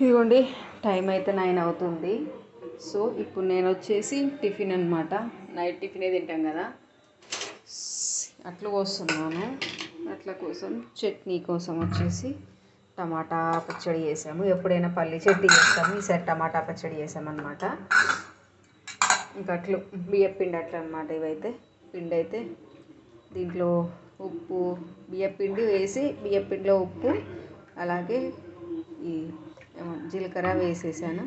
ఇదిగోండి టైం అయితే నైన్ అవుతుంది. సో ఇప్పుడు నేను వచ్చేసి టిఫిన్ అనమాట నైట్ టిఫినే తింటాం కదా. అట్లా కోస్తున్నాను. అట్ల కోసం చట్నీ కోసం వచ్చేసి టమాటా పచ్చడి చేసాము. ఎప్పుడైనా పల్లి చట్నీ చేస్తాము. ఈసారి టమాటా పచ్చడి చేసామన్నమాట. ఇంకా అట్లు బియ్య పిండి అట్లా అనమాట ఇవైతే. పిండి అయితే దీంట్లో ఉప్పు బియ్య పిండి వేసి బియ్య పిండిలో ఉప్పు అలాగే ఈ జీలకర్ర వేసేసాను.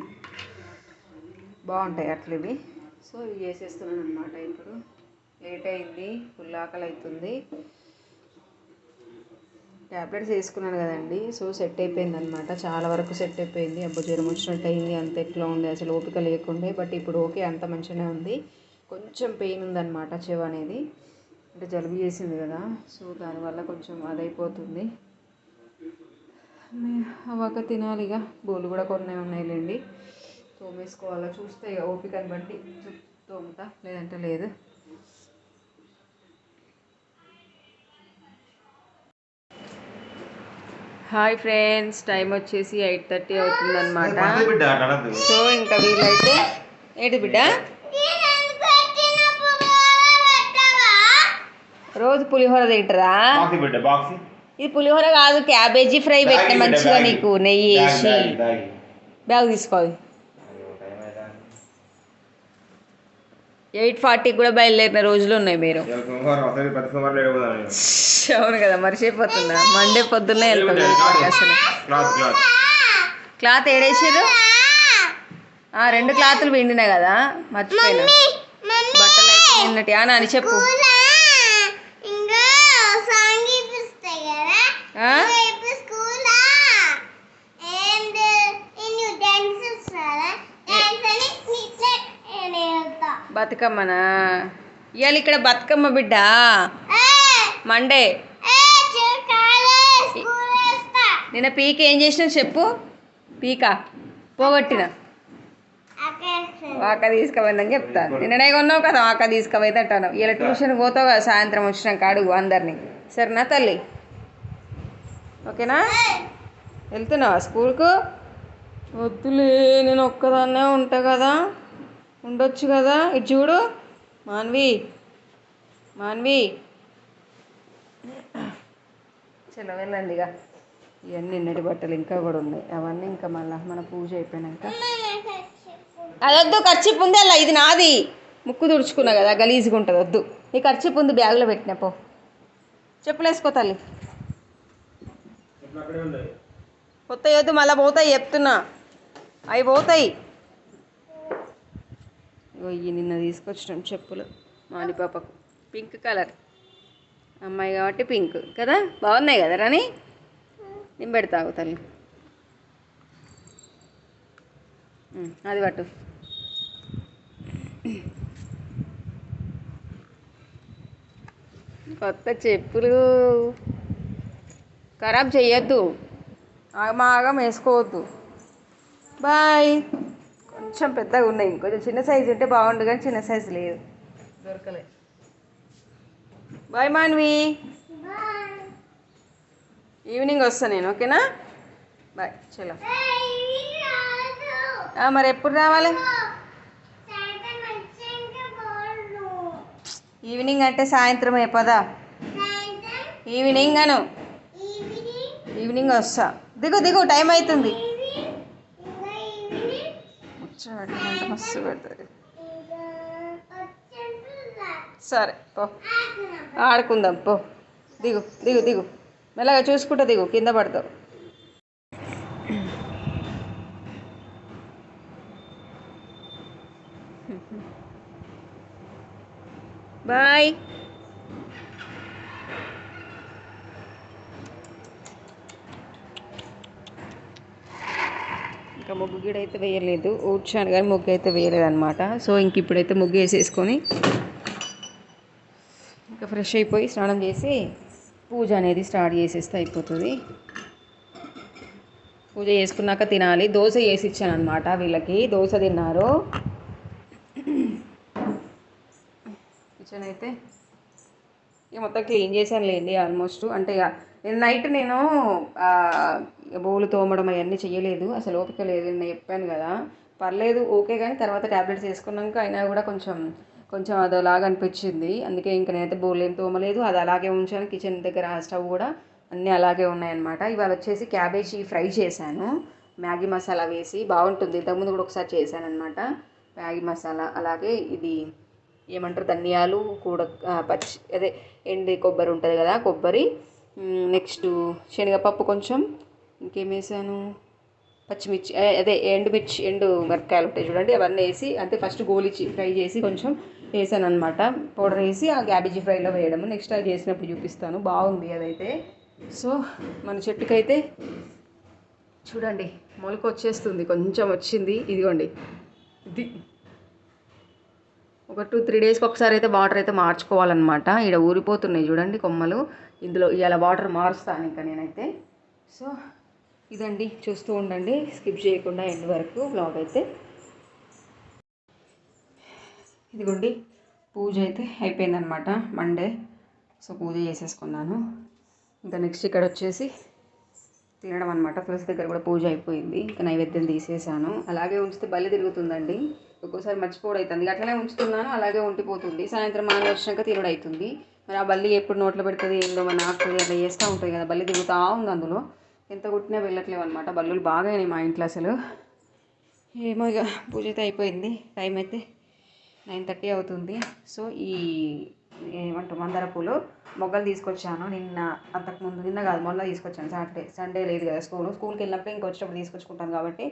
బాగుంటాయి అట్లు ఇవి. సో ఇవి చేసేస్తున్నాను అనమాట ఇప్పుడు. లేట్ అయింది ఫుల్ ఆకలి అవుతుంది ట్యాబ్లెట్స్ వేసుకున్నాను కదండి. సో సెట్ అయిపోయింది అనమాట చాలా వరకు సెట్ అయిపోయింది. అబ్బో జ్వరం వచ్చినట్టు అయింది. అంత ఎట్లా ఉంది? అసలు ఓపిక లేకుండే. బట్ ఇప్పుడు ఓకే అంత మంచిగానే ఉంది. కొంచెం పెయిన్ ఉందన్నమాట చెవి అనేది. అంటే జలుబు చేసింది కదా. సో దానివల్ల కొంచెం అదైపోతుంది. అవ్వక తినాలి ఇక బోలు కూడా కొన్ని ఉన్నాయిలేండి. తోమేసుకోవాలా? చూస్తే ఇక ఓపికని బట్టి తోముతా. లేదంటే లేదు. హాయ్ ఫ్రెండ్స్ టైం వచ్చేసి ఎయిట్ థర్టీ అవుతుందన్నమాట. అనద్దు. సో ఇంకా వీళ్ళైతే ఏంటి బిడ్డ? రోజు పులిహోర తింటారా? బాక్స్ బిడ్డ బాక్స్. ఇది పులిహోర కాదు క్యాబేజీ ఫ్రై పెట్టిన మంచిగా. నీకు నెయ్యి వేసి. బ్యాగ్, తీసుకోవాలి. ఎయిట్ ఫార్టీకి కూడా బయలుదేరిన రోజులు ఉన్నాయి మీరు. అవును కదా మర్చిపోతున్నా. మండే పొద్దున్నే వెళ్తాం అసలు. Cloth cloth. క్లాత్ ఏడేసారు ఆ, రెండు క్లాతులు పిండినా కదా మర్చిపోయినా. బట్టలు అయితే నిన్నటి నాని చెప్పు ఇంకా సాంగ్ ఇప్పిస్తాయి కదా ఆ? ఇప్పుడు స్కూల్ అండ్ నేను డాన్స్ ఇస్తారా డాన్స్ అని ఇట్లా నేను వెళ్తా బతుకమ్మనా? ఇవాళ ఇక్కడ బతుకమ్మ బిడ్డ. మండే. నిన్న పీక ఏం చేసినావు చెప్పు? పీక. పోగొట్టిన. వాక తీసుకుపోయిందని చెప్తా. నిన్ననే కొన్నావు కదా వాక తీసుకుపోయింది అంటాను ఇలా ట్యూషన్ పోతావు కదా సాయంత్రం వచ్చినాక అడుగు అందరినీ. సరేనా తల్లి? ఓకేనా? వెళ్తున్నావా స్కూల్కు? వద్దులే నేను ఒక్కదాన్నే ఉంటా కదా. ఉండొచ్చు కదా. ఇటు చూడు. మాన్వి. మాన్వి. చలో వెళ్ళండి ఇక. ఇవన్నీ నిన్నటి బట్టలు ఇంకా కూడా ఉన్నాయి. అవన్నీ ఇంకా మళ్ళీ మన పూజ అయిపోయినాక. అదొద్దు ఖర్చు ఉంది అలా. ఇది నాది. ముక్కు తుడుచుకున్నా కదా గలీజ్గా ఉంటుంది. వద్దు. నీ ఖర్చు ఉంది బ్యాగ్లో పెట్టిన పో. చెప్పులు వేసుకో తల్లి. కొత్త వద్దు మళ్ళీ పోతాయి చెప్తున్నా. అవి పోతాయి. ఇవి నిన్న తీసుకొచ్చినాం చెప్పులు మాని పాపకు. Pink colour. అమ్మాయి కాబట్టి పింక్. కదా? బాగున్నాయి కదా రాని నేను పెడతావు తల్లి. అది పట్టు. కొత్త చెప్పులు. ఖరాబ్ చెయ్యొద్దు ఆగమాగం వేసుకోవద్దు. బాయ్. కొంచెం పెద్దగా ఉన్నాయి కొంచెం చిన్న సైజు ఉంటే బాగుండు కానీ చిన్న సైజు లేదు. దొరకలే. బాయ్ మాన్వి. ఈవినింగ్ వస్తాను నేను ఓకేనా? బాయ్ చలో. మరి ఎప్పుడు రావాలి? ఈవినింగ్ అంటే సాయంత్రమే పదా. ఈవినింగ్ అను. ఈవినింగ్ వస్తా దిగు దిగు టైం అవుతుంది. మస్తు పెడుతుంది సరే పో. ఆడుకుందాం పో. దిగు దిగు దిగు. మెల్లగా చూసుకుంటా దిగు కింద పడతావు. బాయ్. ఇంకా ముగ్గు గిడ అయితే వేయలేదు. ఊడ్చాను కానీ ముగ్గు అయితే వేయలేదు అనమాట సో ఇంక ఇప్పుడైతే ముగ్గు వేసేసుకొని ఇంకా ఫ్రెష్ అయిపోయి స్నానం చేసి పూజ అనేది స్టార్ట్ చేసేస్తే అయిపోతుంది. పూజ చేసుకున్నాక తినాలి. దోశ వేసి ఇచ్చాను అనమాట వీళ్ళకి. దోశ తిన్నారు. కిచెన్ అయితే ఇక మొత్తం క్లీన్ చేశాను లేండి ఆల్మోస్ట్. అంటే ఇక నేను నైట్ నేను బోలు తోమడం అవన్నీ చేయలేదు అసలు ఓపిక లేదు. నేను చెప్పాను కదా. పర్లేదు ఓకే కానీ తర్వాత ట్యాబ్లెట్స్ వేసుకున్నాక అయినా కూడా కొంచెం కొంచెం అదోలాగా అనిపించింది. అందుకే ఇంకా నేనైతే బోర్లు ఏం తోమలేదు. అది అలాగే ఉంచాను. కిచెన్ దగ్గర స్టవ్ కూడా అన్నీ అలాగే ఉన్నాయన్నమాట. ఇవాళ వచ్చేసి క్యాబేజీ ఫ్రై చేశాను. మ్యాగీ మసాలా వేసి బాగుంటుంది. ఇంతకుముందు కూడా ఒకసారి చేశాను అనమాట మ్యాగీ మసాలా. అలాగే ఇది ఏమంటారు? ధనియాలు కూడా పచ్చి అదే ఎండి కొబ్బరి ఉంటుంది కదా కొబ్బరి. నెక్స్ట్ శనగపప్పు కొంచెం ఇంకేం వేసాను పచ్చిమిర్చి అదే ఎండుమిర్చి ఎండు మిరపకాయలు ఉంటాయి చూడండి అవన్నీ వేసి అంటే ఫస్ట్ గోలిచి ఫ్రై చేసి కొంచెం వేసాను అనమాట పౌడర్ వేసి ఆ క్యాబేజీ ఫ్రైలో వేయడము. నెక్స్ట్ అది చేసినప్పుడు చూపిస్తాను. బాగుంది అదైతే. సో మన చెట్టుకైతే చూడండి మొలక వచ్చేస్తుంది. కొంచెం వచ్చింది. ఇదిగోండి. ఇది. ఒక టూ త్రీ డేస్కి ఒకసారి అయితే వాటర్ అయితే మార్చుకోవాలన్నమాట. ఇక్కడ ఊరిపోతున్నాయి చూడండి కొమ్మలు. ఇందులో ఇలా వాటర్ మారుస్తాను ఇంకా నేనైతే. సో ఇదండి చూస్తూ ఉండండి. స్కిప్ చేయకుండా ఎండ్ వరకు బ్లాగ్ అయితే. ఇదిగోండి పూజ అయితే అయిపోయిందనమాట మండే సో పూజ చేసేసుకున్నాను. ఇంకా నెక్స్ట్ ఇక్కడ వచ్చేసి తినడం అనమాట తులసి దగ్గర కూడా పూజ అయిపోయింది. ఇంకా నైవేద్యం తీసేసాను. అలాగే ఉంచితే బల్లి తిరుగుతుందండి. ఒక్కోసారి మర్చిపోవడైతుంది అవుతుంది అట్లనే ఉంచుతున్నాను అలాగే ఉండిపోతుంది. సాయంత్రం మాన వచ్చినాక తినడం అవుతుంది మరి ఆ బల్లి ఎప్పుడు నోట్లో పెడుతుంది ఏందో మన ఆకుతుంది అట్లా చేస్తూ ఉంటుంది కదా బల్లి తిరుగుతూ ఉంది అందులో. ఎంత కొట్టినా వెళ్ళట్లేవు అనమాట బల్లులు బాగా అయినాయి మా ఇంట్లో అసలు. ఏమో ఇక పూజ అయితే అయిపోయింది. టైం అయితే నైన్ థర్టీ అవుతుంది. సో ఈ ఏమంటారు మందార పూలు మొగ్గలు తీసుకొచ్చాను. నిన్న అంతకుముందు నిన్న కాదు మొన్న తీసుకొచ్చాను. సాటర్డే సండే లేదు కదా స్కూల్. స్కూల్కి వెళ్ళినప్పుడు ఇంక వచ్చేటప్పుడు తీసుకొచ్చుకుంటాను కాబట్టి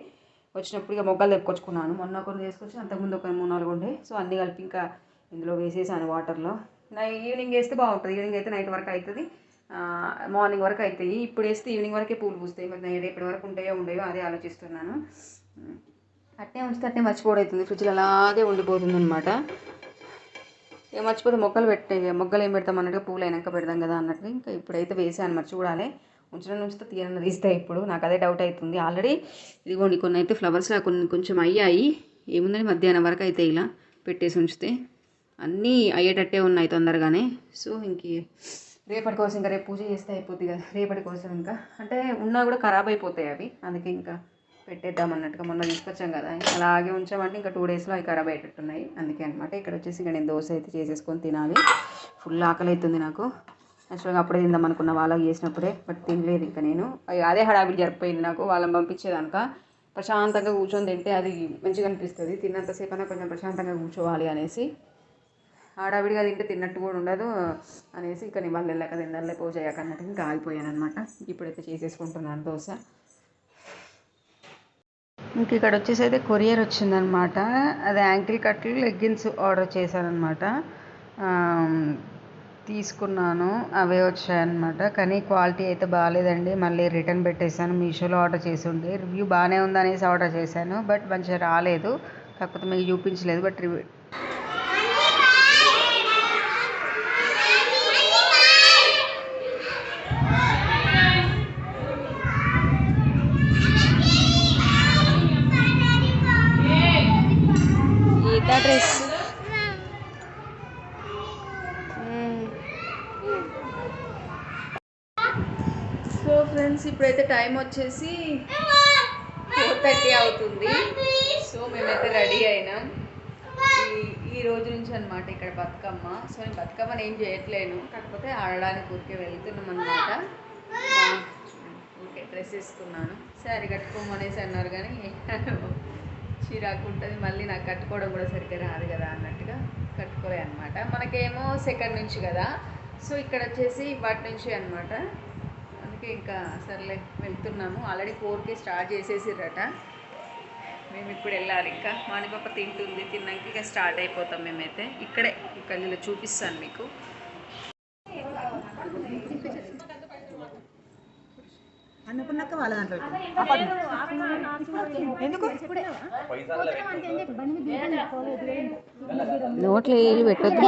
వచ్చినప్పుడు ఇక మొగ్గలు తెప్పుకొచ్చుకున్నాను. మొన్న కొన్ని తీసుకొచ్చి అంతకుముందు ఒక మూడు నాలుగు ఉండే. సో అన్నీ కలిపి ఇంకా ఇందులో వేసేసాను వాటర్లో. నా ఈవినింగ్ వేస్తే బాగుంటుంది. ఈవినింగ్ అయితే నైట్ వరకు అవుతుంది. మార్నింగ్ వరకు అవుతాయి ఇప్పుడు వేస్తే ఈవినింగ్ వరకే పూలు పూస్తాయి. మరి రేపటి వరకు ఉంటాయో ఉండయో అదే ఆలోచిస్తున్నాను. అట్నే ఉంచితే అట్నే మర్చిపోవడవుతుంది ఫ్రిడ్జ్లో అలాగే ఉండిపోతుంది అనమాట ఇక మర్చిపోతే మొక్కలు పెట్టే మొగ్గలు ఏం పెడతాం అన్నట్టుగా పూలు అయినాక పెడదాం కదా అన్నట్టుగా ఇంకా ఇప్పుడైతే వేసాను. మరి చూడాలి. ఉంచడం ఉంచితే తీయన తీస్తే ఇప్పుడు. నాకు అదే డౌట్ అవుతుంది. ఆల్రెడీ ఇదిగోండి కొన్ని అయితే ఫ్లవర్స్ కొన్ని కొంచెం అయ్యాయి. ఏముందని మధ్యాహ్నం వరకు అయితే ఇలా పెట్టేసి ఉంచితే. అన్నీ అయ్యేటట్టే ఉన్నాయి తొందరగానే. సో ఇంక రేపటి కోసం ఇంకా రేపు పూజ చేస్తే అయిపోద్ది కదా రేపటి కోసం ఇంకా. అంటే ఉన్నా కూడా ఖరాబ్ అయిపోతాయి అవి. అందుకే ఇంకా పెట్టేద్దాం అన్నట్టుగా మొన్న తీసుకొచ్చాం కదా. అలాగే ఉంచామంటే ఇంకా టూ డేస్లో అవి ఖరాబ్ అయ్యేటట్టున్నాయి. అందుకే అనమాట ఇక్కడ వచ్చేసి ఇంకా నేను దోశ అయితే చేసేసుకొని తినాలి. ఫుల్ ఆకలి అవుతుంది నాకు. యాక్చువల్గా అప్పుడే తిందాం అనుకున్న వాళ్ళకి చేసినప్పుడే బట్ తినలేదు ఇంకా నేను. అదే హడావిడి జరిపోయింది నాకు. వాళ్ళని పంపించేదానిక ప్రశాంతంగా కూర్చొని తింటే అది మంచిగా అనిపిస్తుంది. తిన్నంతసేపు అయినా కొంచెం ప్రశాంతంగా కూర్చోవాలి అనేసి. హడావిడిగా తింటే తిన్నట్టు కూడా ఉండదు అనేసి ఇక నేను వాళ్ళు వెళ్ళాక తిన్నారులే పూజ అయ్యాక అన్నట్టు ఇంకా ఆగిపోయాను అనమాట ఇప్పుడైతే చేసేసుకుంటున్నాను దోశ. ఇంక ఇక్కడ వచ్చేసి అయితే కొరియర్ వచ్చిందనమాట అది యాంకిల్ కట్లు లెగ్గిన్స్ ఆర్డర్ చేశానమాట తీసుకున్నాను అవే వచ్చాయన్నమాట. కానీ క్వాలిటీ అయితే బాగాలేదండి. మళ్ళీ రిటర్న్ పెట్టేశాను మీషోలో ఆర్డర్ చేసి ఉండే రివ్యూ బాగానే ఉందనేసి ఆర్డర్ చేశాను బట్ మంచిగా రాలేదు. కాకపోతే మీకు చూపించలేదు but review Geeta dress so friends ఇప్పుడైతే టైం వచ్చేసి ఫోర్ థర్టీ అవుతుంది. సో మేమైతే రెడీ అయినాం. ఈ ఈ రోజు నుంచి అనమాట ఇక్కడ బతుకమ్మ. సో నేను బతుకమ్మని ఏం చేయట్లేను. కాకపోతే ఆడడానికి ఊరికే వెళ్తున్నాం అనమాట ఓకే డ్రెస్ వేసుకున్నాను. శారీ కట్టుకోమనేసి అన్నారు కానీ చిరాకు ఉంటుంది. మళ్ళీ నాకు కట్టుకోవడం కూడా సరిగ్గా రాదు కదా అన్నట్టుగా కట్టుకోలే అనమాట మనకేమో సెకండ్ నుంచి కదా. సో ఇక్కడ వచ్చేసి వాటి నుంచి అనమాట అందుకే ఇంకా సర్లే వెళ్తున్నాము. ఆల్రెడీ ఫోర్కి స్టార్ట్ చేసేసిర్రట. మేము ఇప్పుడు వెళ్ళాలి. ఇంకా మాణిపప్ప తింటుంది తిన్నాక ఇక స్టార్ట్ అయిపోతాం మేమైతే. ఇక్కడే ఇక్కడ చూపిస్తాను మీకు. వాళ్ళ దాంట్లో ఎందుకు? నోట్లో ఏళ్ళు పెట్టొద్దు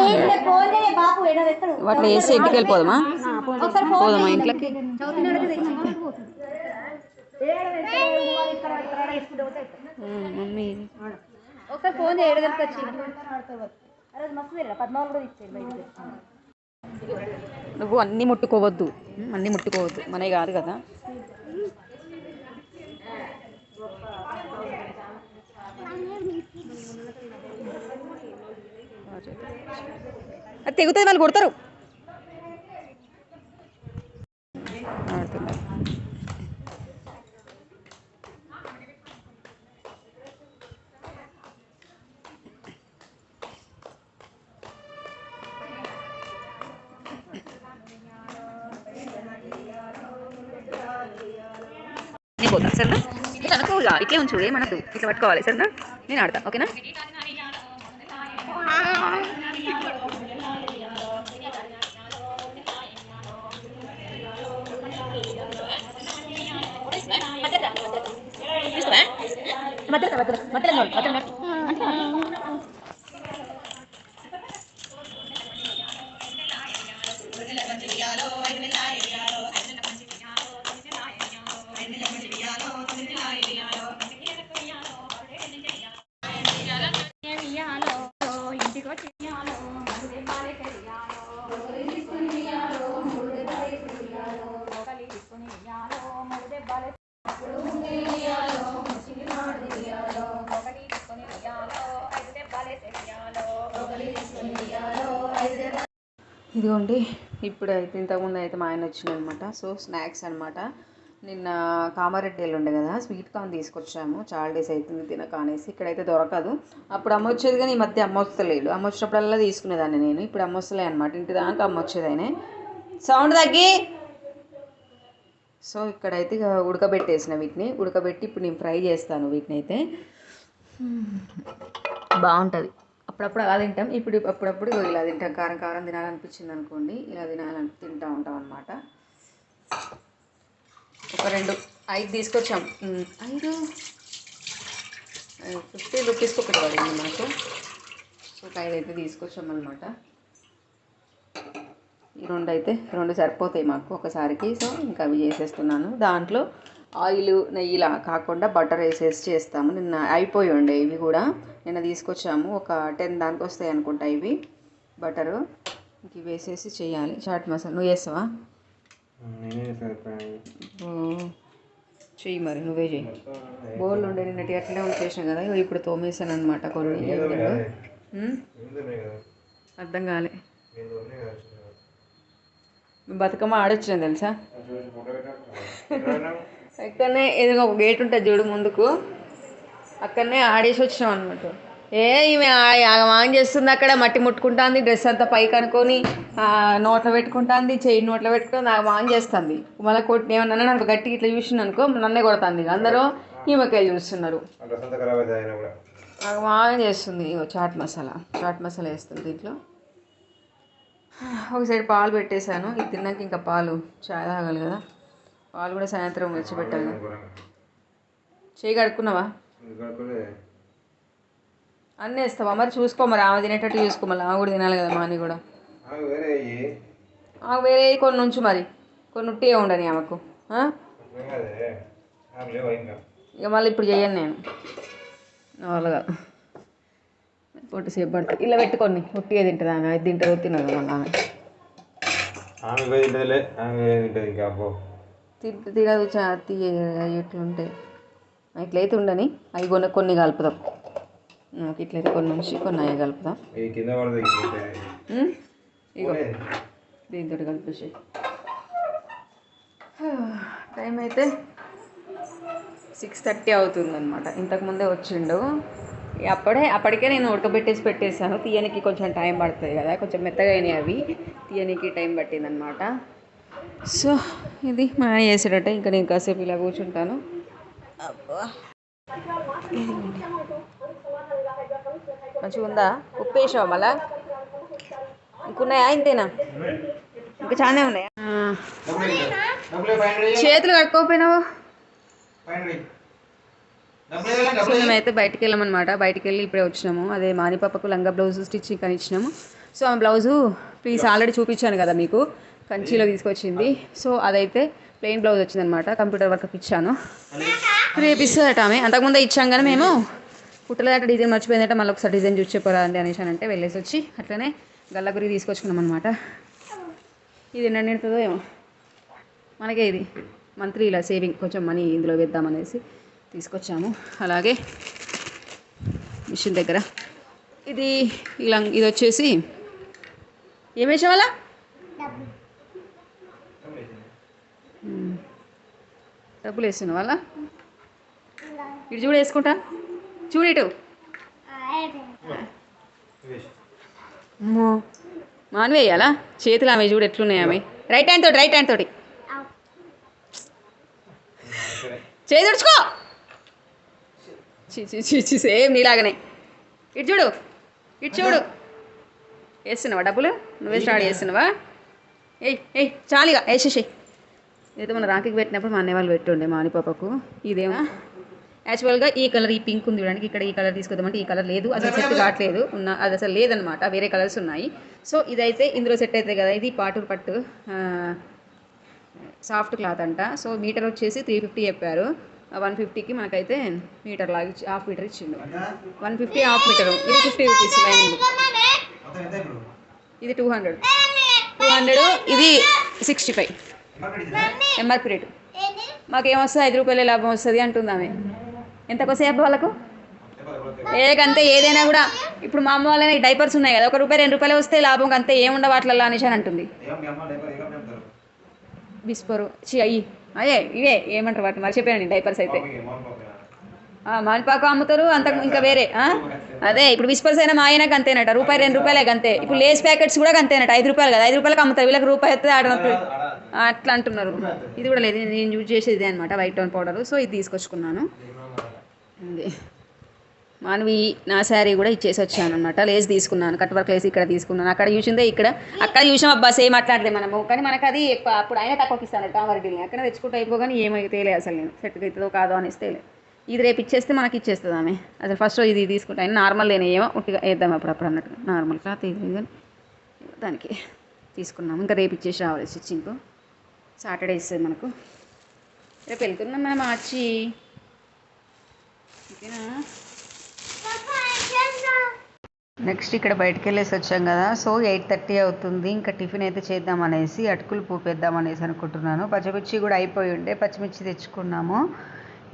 వాటిలో వేసి ఇంటికి వెళ్ళిపోదామా పోదామా ఇంట్లోకి? మమ్మీ. ఒకసారి ఫోన్ చేయడం వచ్చి. అరే మస్తు పద్మాలు కూడా ఇచ్చేది బయటకు. నువ్వు అన్నీ ముట్టుకోవద్దు. అన్నీ ముట్టుకోవద్దు. మనవి కాదు కదా. తెగుతుంది వాళ్ళు కొడతారు. అనుకో ఇక ఇట్లే ఉంచు ఏమనద్దు ఇట్లా పట్టుకోవాలి సరేనా నేను ఆడతా ఓకేనా ఇదిగోండి ఇప్పుడు అయితే ఇంతకుముందు అయితే మా ఆయన వచ్చింది అనమాట సో స్నాక్స్ అనమాట నిన్న కామారెడ్డి వెళ్ళి ఉండే కదా స్వీట్ కార్న్ తీసుకొచ్చాము. చాలా డేస్ అవుతుంది తినక అనేసి ఇక్కడైతే దొరకదు. అప్పుడు అమ్మ వచ్చేది కానీ ఈ మధ్య అమ్మ వస్తలేడు అమ్మ వచ్చినప్పుడల్లా తీసుకునేదాన్ని నేను. ఇప్పుడు అమ్మ వస్తలే అనమాట ఇంటి దాకా అమ్మ వచ్చేది సౌండ్ తగ్గి. సో ఇక్కడైతే ఇక ఉడకబెట్టేసిన వీటిని. ఉడకబెట్టి ఇప్పుడు నేను ఫ్రై చేస్తాను వీటిని అయితే బాగుంటుంది. అప్పుడప్పుడు అలా తింటాం. ఇప్పుడు అప్పుడప్పుడు ఇలా తింటాం. కారం కారం తినాలనిపించింది అనుకోండి. ఇలా తినాలని తింటూ ఉంటాం అనమాట ఒక రెండు ఐదు తీసుకొచ్చాం. ఐదు? ఫిఫ్టీ రూపీస్కి ఒకటి పడింది మనకు సో ఒక ఐదు అయితే తీసుకొచ్చాం అనమాట ఈ రెండు అయితే రెండు సరిపోతాయి మాకు ఒకసారికి. సో ఇంకా అవి చేసేస్తున్నాను. దాంట్లో ఆయిల్ నెయ్యిలా కాకుండా బటర్ వేసేసి చేస్తాము. నిన్న అయిపోయి ఉండే ఇవి కూడా. నిన్న తీసుకొచ్చాము. ఒక టెన్ దానికి వస్తాయి అనుకుంటా ఇవి. బటరు. ఇంక ఇవి వేసేసి చేయాలి. చాట్ మసాలా. నువ్వు ఓ, చెయ్యి మరి. నువ్వే చెయ్యి. బోర్లు ఉండే నిన్నటి అట్లనే ఉంచేసాం కదా. ఇప్పుడు తోమేసాను అనమాట కొన్ని అర్థం కాలే. బతుకమ్మ ఆడొచ్చాను తెలుసా? అక్కడనే ఏదో ఒక గేట్ ఉంటుంది చూడు ముందుకు. అక్కడనే ఆడేసి వచ్చినాం అనమాట ఏ ఈమె ఆగమాగం చేస్తుంది అక్కడ మట్టి ముట్టుకుంటుంది డ్రెస్ అంతా పైకి అనుకొని నోట్లో పెట్టుకుంటుంది చెయ్యి నోట్లో పెట్టుకొని ఆగమాగం చేస్తుంది. మళ్ళీ కొట్టి ఏమన్నా నాకు గట్టి ఇట్లా చూసిన అనుకో నన్నే కొడుతుంది అందరూ ఈమెకే చూస్తున్నారు. ఆగమాగం చేస్తుంది ఇగో చాట్ మసాలా చాట్ మసాలా వేస్తుంది దీంట్లో. ఒక సైడ్ పాలు పెట్టేశాను. ఇది తిన్నాక ఇంకా పాలు చాయ్ తాగాలి కదా. పాలు కూడా సాయంత్రం వచ్చి పెట్టాలి. చేయి కడుక్కున్నావా? అన్నీ వేస్తావా? మరి చూసుకో మరి ఆమె తినేటట్టు చూసుకో మళ్ళీ ఆమె కూడా తినాలి కదా మాని కూడా. ఆమె వేరే కొన్ని ఉంచు మరి. కొన్ని ఉట్టిగా ఉండని ఆమెకు. ఇంకా? మళ్ళీ ఇప్పుడు చేయను నేను. నా వల్ల కాదు పొట్టు సేపు పడుతుంది ఇలా పెట్టుకొని ఉట్టిగా తింటుంది ఆమె. అది తింటుందో తినదు మళ్ళీ ఆమె. ఆమె వేరే తింటదిలే ఆమె వేరే తింటది ఇంకా అబ్బో. తింటే తినదు చా తీయ ఇట్లుంటాయి ఇట్లయితే ఉండని. అవి కొన్ని కొన్ని కలుపుదాం. నాకు ఇట్లయితే కొన్ని ఉంచి కొన్ని అవి కలుపుదాం? ఇగో. దీంతో కలిపేసి టైం అయితే సిక్స్ థర్టీ అవుతుందన్నమాట. ఇంతకుముందే వచ్చిండు. అప్పుడే అప్పటికే నేను ఉడకబెట్టేసి పెట్టేశాను. తీయనికి కొంచెం టైం పడుతుంది కదా కొంచెం మెత్తగా అయినాయి అవి. తీయనికి టైం పట్టిందనమాట సో ఇది మా చేసేటట్టే ఇంకా నేను కాసేపు ఇలా కూర్చుంటాను. అబ్బా. మంచిగా ఉందా? ఉప్పు వేసావా మళ్ళా? ఇంకున్నాయా ఇంతేనా? ఇంకా చాలానే ఉన్నాయా? చేతులు కట్టుకోకపోయినావు? ఫైవ్ సో మేమైతే బయటికి వెళ్ళామన్నమాట. బయటికి వెళ్ళి ఇప్పుడే వచ్చినాము. అదే మాని పాపకు లంగా బ్లౌజ్ స్టిచ్చింగ్ అని ఇచ్చినాము. సో ఆ బ్లౌజు పీస్ ఆల్రెడీ చూపించాను కదా మీకు. కంచిలో తీసుకొచ్చింది. సో అదైతే ప్లెయిన్ బ్లౌజ్ వచ్చిందనమాట కంప్యూటర్ వర్క్ ఇచ్చాను. రేపు ఇస్తుందట ఆమె. అంతకుముందే ఇచ్చాం కానీ మేము. పుట్టలేదట డిజైన్ మర్చిపోయిందట. మళ్ళీ ఒకసారి డిజైన్ చూసి చెప్పరా అండి అనేసి అని అంటే వెళ్ళేసి వచ్చి అట్లనే గల్లగురి తీసుకొచ్చుకున్నాం అనమాట ఇది నిండుతుందో ఏమో. మనకే ఇది. మంత్లీ ఇలా సేవింగ్. కొంచెం మనీ ఇందులో వేద్దామనేసి. తీసుకొచ్చాము. అలాగే మిషన్ దగ్గర. ఇది ఇలా ఇది వచ్చేసి ఏం వేసాం అలా? డబ్బు డబ్బులు వేసిన వాళ్ళ ఇటు చూడు వేసుకుంటా. చూడు ఇటు. అమ్మో. మాను వేయాలా చేతులు ఆమె చూడు ఎట్లున్నాయి ఆమె. రైట్ హ్యాండ్ తోటి రైట్ హ్యాండ్ తోటి. చేయి తుడుచుకో చి చి చి చి సేమ్ నీలాగనే. ఇటు చూడు ఇటు చూడు. వేస్తున్నావా డబ్బులు? నువ్వే స్టార్ట్ చేస్తున్నావా? ఏయ్ ఏయ్ చాలిగా. వేసేసేయి ఇదైతే మన రాఖీకి పెట్టినప్పుడు మా అన్నయ్య వాళ్ళు పెట్టుండే మా పాపకు ఇదేమో యాక్చువల్గా ఈ కలర్ ఈ పింక్ ఉంది చూడండి. ఇక్కడ ఈ కలర్ తీసుకొద్దామంటే ఈ కలర్ లేదు. అసలు సెట్ కావట్లేదు. ఉన్న అది అసలు లేదనమాట వేరే కలర్స్ ఉన్నాయి. సో ఇదైతే ఇందులో సెట్ అవుతుంది కదా. ఇది పాటూరు పట్టు సాఫ్ట్ క్లాత్ అంట. సో మీటర్ వచ్చేసి త్రీ ఫిఫ్టీ చెప్పారు. వన్ ఫిఫ్టీకి మనకైతే మీటర్ లాగా ఇచ్చి హాఫ్ మీటర్ ఇచ్చిండు. One fifty half metre. ఇది ఫిఫ్టీ రూపీస్ లైనింగ్ ఇది టూ హండ్రెడ్. టూ హండ్రెడ్ ఇది సిక్స్టీ ఫైవ్. MRP rate. మాకేమొస్తుంది ఐదు రూపాయలే లాభం వస్తుంది అంటుంది ఆమె. ఎంతకోసేపు వాళ్ళకు? ఏకంతే ఏదైనా కూడా. ఇప్పుడు మా అమ్మ వాళ్ళని డైపర్స్ ఉన్నాయి కదా. ఒక రూపాయి రెండు రూపాయలు వస్తే లాభం అంతే ఏముండవు వాటిల్లో అనేసి అని అంటుంది. బిస్పరు చి అయ్యి అదే ఇవే ఏమంటారు వాటిని? మర్చిపోయాను డైపర్స్ అయితే. ఆ, అమ్ముతారు అంత ఇంకా వేరే అదే ఇప్పుడు విస్పర్స్ అయినా మా ఆయనకు అంతేనట రూపాయి రెండు రూపాయలే అంతే ఇప్పుడు లేస్ ప్యాకెట్స్ కూడా అంతేనట ఐదు రూపాయలు కదా ఐదు రూపాయలకి అమ్ముతారు వీళ్ళకి రూపాయి వస్తే ఆడనప్పుడు అట్లా అంటున్నారు. ఇది కూడా లేదు నేను యూజ్ చేసేది అనమాట వైట్ టోన్ పౌడర్ సో ఇది తీసుకొచ్చుకున్నాను. అదే మానవి నా శారీ కూడా ఇచ్చేసి వచ్చాను అనమాట లేస్ తీసుకున్నాను కట్ వర్క్ లేస్ ఇక్కడ తీసుకున్నాను. అక్కడ చూసిందే ఇక్కడ. అక్కడ చూసాం అబ్బా సేమ్ అట్లాంటిదే మనము. కానీ మనకు అది ఎక్కువ అప్పుడు ఆయన తక్కువకి ఇస్తాను కామరెడ్డిని. అక్కడ తెచ్చుకుంటే అయిపోగానే ఏమైతే తేలే అసలు నేను. సెట్ అవుతుందో కాదో అనేసి తేలే ఇది రేపు ఇచ్చేస్తే మనకి ఇచ్చేస్తుంది ఆమె. అసలు ఫస్ట్ ఇది తీసుకుంటా ఆయన నార్మల్ లేని ఏమో ఉట్టిగా వేద్దాం అప్పుడప్పుడు అన్నట్టు. నార్మల్ క్లాత్ ఇది కానీ దానికి తీసుకున్నాము. ఇంకా రేపు ఇచ్చేసి రావాలి స్టిచ్చింగ్. సాటర్డే ఇస్తుంది మనకు. రేపు వెళ్తున్నాం మనం మార్చి ఓకేనా నెక్స్ట్ ఇక్కడ బయటకు వెళ్ళేసి వచ్చాం కదా. సో ఎయిట్ థర్టీ అవుతుంది. ఇంకా టిఫిన్ అయితే చేద్దాం అనేసి అటుకులు పూపేద్దాం అనేసి అనుకుంటున్నాను. పచ్చిమిర్చి కూడా అయిపోయి ఉండే పచ్చిమిర్చి తెచ్చుకున్నాము.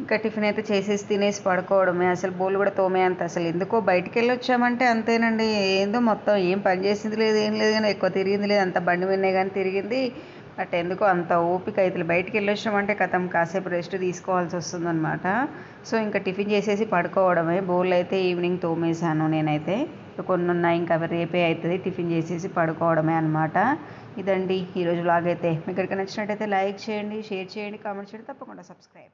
ఇంకా టిఫిన్ అయితే చేసేసి తినేసి పడుకోవడమే. అసలు బోల్ కూడా తోమే అంత అసలు ఎందుకో బయటికి వెళ్ళి వచ్చామంటే అంతేనండి. ఏందో మొత్తం ఏం పని చేసింది లేదు ఏం లేదు కానీ ఎక్కువ తిరిగింది లేదు. అంత బండి విన్నే కానీ తిరిగింది. బట్ ఎందుకో అంత ఓపిక అయితే బయటికి వెళ్ళొచ్చామంటే కథం కాసేపు రెస్ట్ తీసుకోవాల్సి వస్తుందన్నమాట. సో ఇంకా టిఫిన్ చేసేసి పడుకోవడమే. బోల్ అయితే ఈవినింగ్ తోమేశాను నేనైతే. కొన్ని ఉన్నాయి ఇంకా అవి రేపే అవుతుంది టిఫిన్ చేసేసి పడుకోవడమే అనమాట ఇదండి. ఈరోజు లాగైతే మీకు ఇక్కడికి నచ్చినట్టయితే లైక్ చేయండి షేర్ చేయండి కామెంట్ చేయండి. తప్పకుండా సబ్స్క్రైబ్.